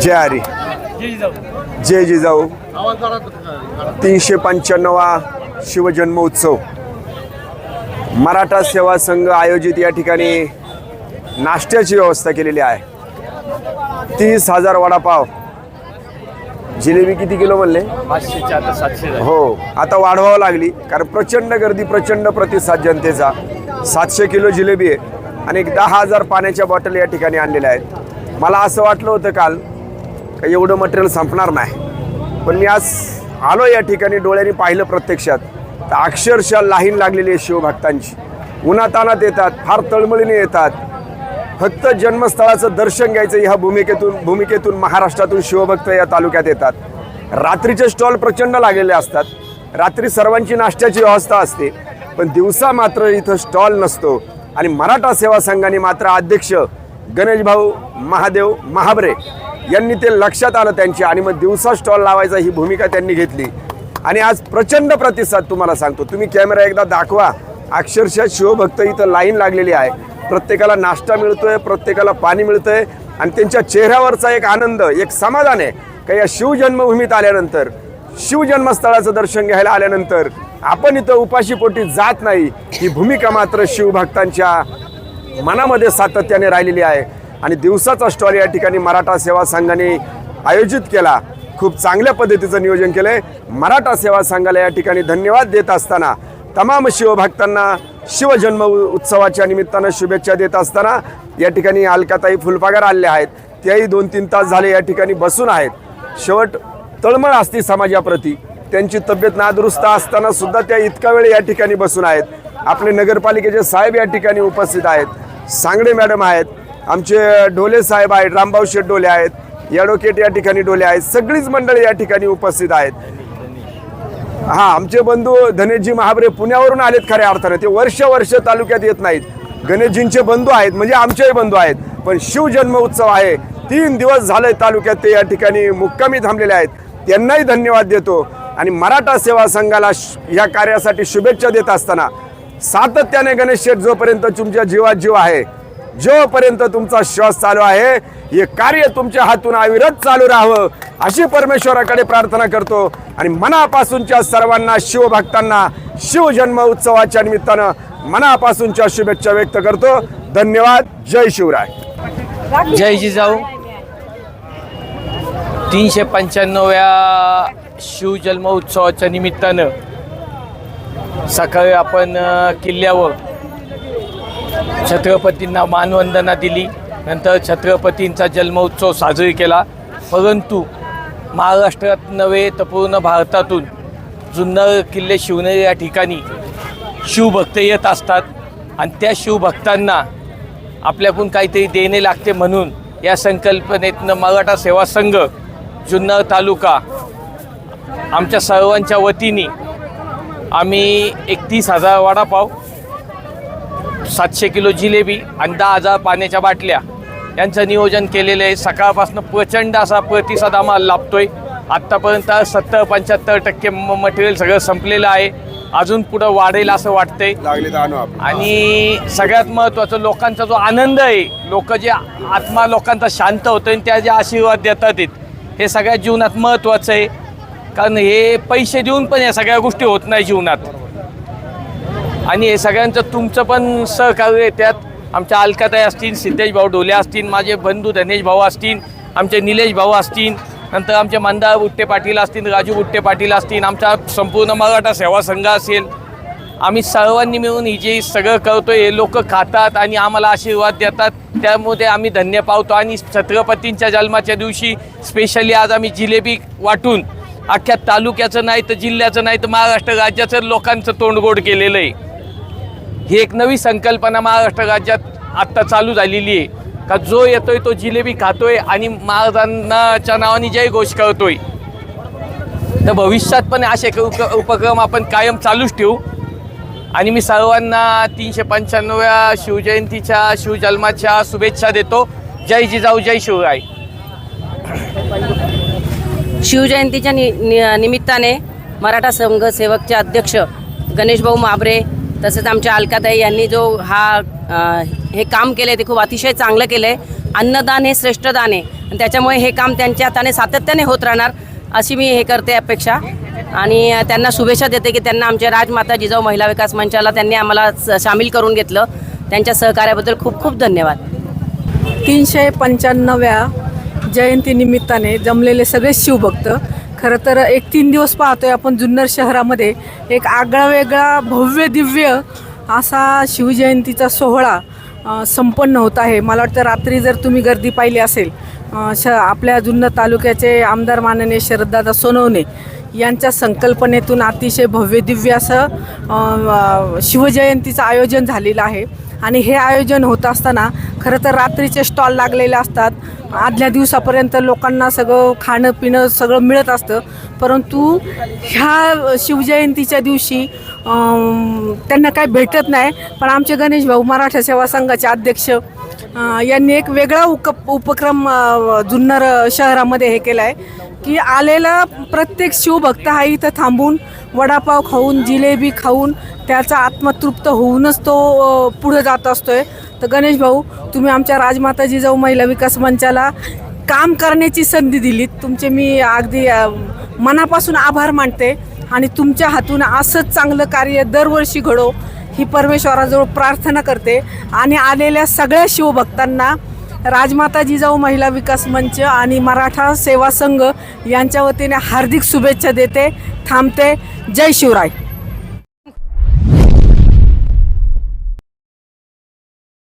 जय हरी जय जिजाऊ। तीनशे पंच्याण्णवा शिवजन्मोत्सव। मराठा सेवा संघ आयोजित या ठिकाणी नाश्त्याची व्यवस्था केलेली आहे. तीस हजार वडापाव. जिलेबी किती किलो म्हणले? हो आता वाढवावं लागली. कारण प्रचंड गर्दी प्रचंड प्रतिसाद जनतेचा. सातशे किलो जिलेबी आहे. आणि एक दहा हजार पाण्याच्या बॉटल या ठिकाणी आणलेल्या आहेत. मला असं वाटलं होतं काल का एवढं मटेरियल संपणार नाही. पण मी आज आलो या ठिकाणी डोळ्यांनी पाहिलं प्रत्यक्षात. तर अक्षरशः लाहीन लागलेली आहे शिवभक्तांची. उन्हातानात येतात फार तळमळीने येतात. फक्त जन्मस्थळाचं दर्शन घ्यायचं ह्या भूमिकेतून भूमिकेतून महाराष्ट्रातून शिवभक्त या तालुक्यात येतात. रात्रीचे स्टॉल प्रचंड लागलेले असतात. रात्री सर्वांची नाश्त्याची व्यवस्था असते. पण दिवसा मात्र इथं स्टॉल नसतो. आणि मराठा सेवा संघाने मात्र अध्यक्ष गणेशभाऊ महादेव महाबरे यांनी ते लक्षात आलं त्यांची आणि मग दिवसा स्टॉल लावायचा ही भूमिका त्यांनी घेतली. आणि आज प्रचंड प्रतिसाद तुम्हाला सांगतो. तुम्ही कॅमेरा एकदा दाखवा. अक्षरशः शिवभक्त इथं लाईन लागलेली आहे. प्रत्येकाला नाश्ता मिळतोय प्रत्येकाला पाणी मिळतंय आणि त्यांच्या चेहऱ्यावरचा एक आनंद एक समाधान आहे का या शिवजन्मभूमीत आल्यानंतर शिवजन्मस्थळाचं दर्शन घ्यायला आल्यानंतर आपण इथं उपाशीपोटी जात नाही. ही भूमिका मात्र शिवभक्तांच्या मनामध्ये सातत्याने राहिलेली आहे. आणि दिवसाचा स्टॉल या ठिकाणी मराठा सेवा संघाने आयोजित केला. खूप चांगल्या पद्धतीचं नियोजन केलं आहे मराठा सेवा संघाला या ठिकाणी धन्यवाद देत असताना तमाम शिवभक्तांना शिवजन्म उत्सवाच्या निमित्तानं शुभेच्छा देत असताना या ठिकाणी अलकाताई फुलपागार आलेल्या आहेत. त्याही दोन तीन तास झाले या ठिकाणी बसून आहेत. शेवट तळमळ असते समाजाप्रती. त्यांची तब्येत नादुरुस्त असताना सुद्धा त्या इतका वेळ या ठिकाणी बसून आहेत. आपले नगरपालिकेचे साहेब या ठिकाणी उपस्थित आहेत. सांगडे मॅडम आहेत. आमचे डोले साहेब आहेत रामभाऊ शेठ डोले आहेत ॲडव्होकेट या ठिकाणी डोले आहेत सगळीच मंडळी या ठिकाणी उपस्थित आहेत. हा आमचे बंधू धनेशजी महाबरे पुण्यावरून आलेत खऱ्या अर्थाने. ते वर्ष वर्ष तालुक्यात येत नाहीत. गणेशजींचे बंधू आहेत म्हणजे आमचेही बंधू आहेत. पण शिवजन्म उत्सव आहे. तीन दिवस झाले तालुक्यात ते या ठिकाणी मुक्कामी थांबलेले आहेत. त्यांनाही धन्यवाद देतो. आणि मराठा सेवा संघाला या कार्यासाठी शुभेच्छा देत असताना सातत्याने गणेश शेठ जोपर्यंत तुमच्या जीवात जीव आहे जोपर्यंत तुमचा श्वास चालू आहे हे कार्य तुमच्या हातून अविरत चालू राहावं अशी परमेश्वराकडे प्रार्थना करतो. आणि मनापासूनच्या सर्वांना शिवभक्तांना शिवजन्म उत्सवाच्या निमित्तानं मनापासूनच्या शुभेच्छा व्यक्त करतो. धन्यवाद. जय शिवराय. जय जिजाऊ. तीनशे पंच्याण्णव्या शिवजन्म उत्सवाच्या निमित्तानं सकाळी आपण किल्ल्यावर छत्रपतींना मानवंदना दिली. नंतर छत्रपतींचा जन्मोत्सव साजरी केला. परंतु महाराष्ट्रात नव्हे तर पूर्ण भारतातून जुन्नर किल्ले शिवनेरी या ठिकाणी शिवभक्त येत असतात. आणि त्या शिवभक्तांना आपल्याकडून काहीतरी देणे लागते म्हणून या संकल्पनेतनं मराठा सेवा संघ जुन्नर तालुका आमच्या सर्वांच्या वतीने आम्ही एकतीस हजार वडापाव सातशे किलो जिलेबी आणि दहा हजार पाण्याच्या बाटल्या यांचं नियोजन केलेलं आहे. सकाळपासून प्रचंड असा प्रतिसाद आम्हाला लाभतोय. आत्तापर्यंत सत्तर पंच्याहत्तर टक्के मटेरियल सगळं संपलेलं आहे. अजून पुढं वाढेल असं वाटतंय. आणू सगळ्यात महत्त्वाचं लोकांचा जो आनंद आहे लोक जे आत्मा लोकांचा शांत होतं आणि त्या जे आशीर्वाद देतात हे सगळ्यात जीवनात महत्त्वाचं आहे. कारण हे पैसे देऊन पण या सगळ्या गोष्टी होत नाही जीवनात. आणि हे सगळ्यांचं तुमचं पण सहकार्य आहे. त्यात आमच्या अलकाताई असतील सिद्धेश भाऊ डोले असतील माझे बंधू धनेश भाऊ असतील आमचे निलेश भाऊ असतील नंतर आमचे मंदार बुट्टे पाटील असतील राजू बुट्टे पाटील असतील आमचा संपूर्ण मराठा सेवा संघ असेल. आम्ही सर्वांनी मिळून ही जे सगळं करतो हे लोक खातात आणि आम्हाला आशीर्वाद देतात. त्यामध्ये आम्ही धन्य पावतो आणि छत्रपतींच्या जन्माच्या दिवशी स्पेशली आज आम्ही जिलेबी वाटून अख्ख्या तालुक्याचं नाही तर जिल्ह्याचं नाही तर महाराष्ट्र राज्याचं लोकांचं तोंडगोड केलेलं आहे. ही एक नवी संकल्पना महाराष्ट्र राज्यात आत्ता चालू झालेली आहे. का जो येतोय तो जिलेबी खातोय आणि महाराजांच्या नावाने जय घोष करतोय. तर भविष्यात पण असे उप- उपक्रम आपण कायम चालूच ठेवू. आणि मी सर्वांना तीनशे पंच्याण्णव्या शिवजयंतीच्या शिवजन्माच्या शुभेच्छा देतो. जय जिजाऊ जय शिवराय. शिवजयंतीच्या नि, नि निमित्ताने मराठा संघ सेवकचे अध्यक्ष गणेशभाऊ माबरे तसंच आमच्या अलकाताई यांनी जो हा हे काम केलं आहे ते खूप अतिशय चांगलं केलं आहे अन्नदान हे श्रेष्ठ दान आहे. आणि त्याच्यामुळे हे काम त्यांच्या हाताने सातत्याने होत राहणार अशी मी हे करते अपेक्षा. आणि त्यांना शुभेच्छा देते की त्यांना आमच्या राजमाता जिजाऊ महिला विकास मंचाला त्यांनी आम्हाला स- सामील करून घेतलं. त्यांच्या सहकार्याबद्दल खूप खूप धन्यवाद. तीनशे पंच्याण्णव्या जयंतीनिमित्ताने जमलेले सगळे शिवभक्त खरं तर एक तीन दिवस पाहतोय आपण जुन्नर शहरामध्ये. एक आगळा वेगळा भव्य दिव्य असा शिवजयंतीचा सोहळा संपन्न होत आहे. मला वाटतं रात्री जर तुम्ही गर्दी पाहिली असेल श आपल्या जुन्नर तालुक्याचे आमदार माननीय शरददादा सोनवणे यांच्या संकल्पनेतून अतिशय भव्य दिव्य असं शिवजयंतीचं आयोजन झालेलं आहे. आणि हे आयोजन होत असताना खरं तर रात्रीचे स्टॉल लागलेले असतात. आदल्या दिवसापर्यंत लोकांना सगळं खाणं पिणं सगळं मिळत असतं. परंतु ह्या शिवजयंतीच्या दिवशी त्यांना काही भेटत नाही. पण आमचे गणेश भाऊ मराठा सेवा संघाचे अध्यक्ष यांनी एक वेगळा उक उपक्रम जुन्नर शहरामध्ये हे केला आहे की आलेला प्रत्येक शिवभक्त हा इथं थांबून वडापाव खाऊन जिलेबी खाऊन त्याचा आत्मतृप्त होऊनच तो पुढं जात असतोय. तर गणेश भाऊ तुम्ही आमच्या राजमाता जिजाऊ महिला विकास मंचाला काम करण्याची संधी दिलीत. तुमचे मी अगदी मनापासून आभार मानते आणि तुमच्या हातून असंच चांगलं कार्य दरवर्षी घडो ही परमेश्वराजवळ प्रार्थना करते. आणि आलेल्या सगळ्या शिवभक्तांना राजमाता जिजाऊ महिला विकास मंच आणि मराठा सेवा संघ यांच्या वतीने हार्दिक शुभेच्छा देते थांबते. जय शिवराय.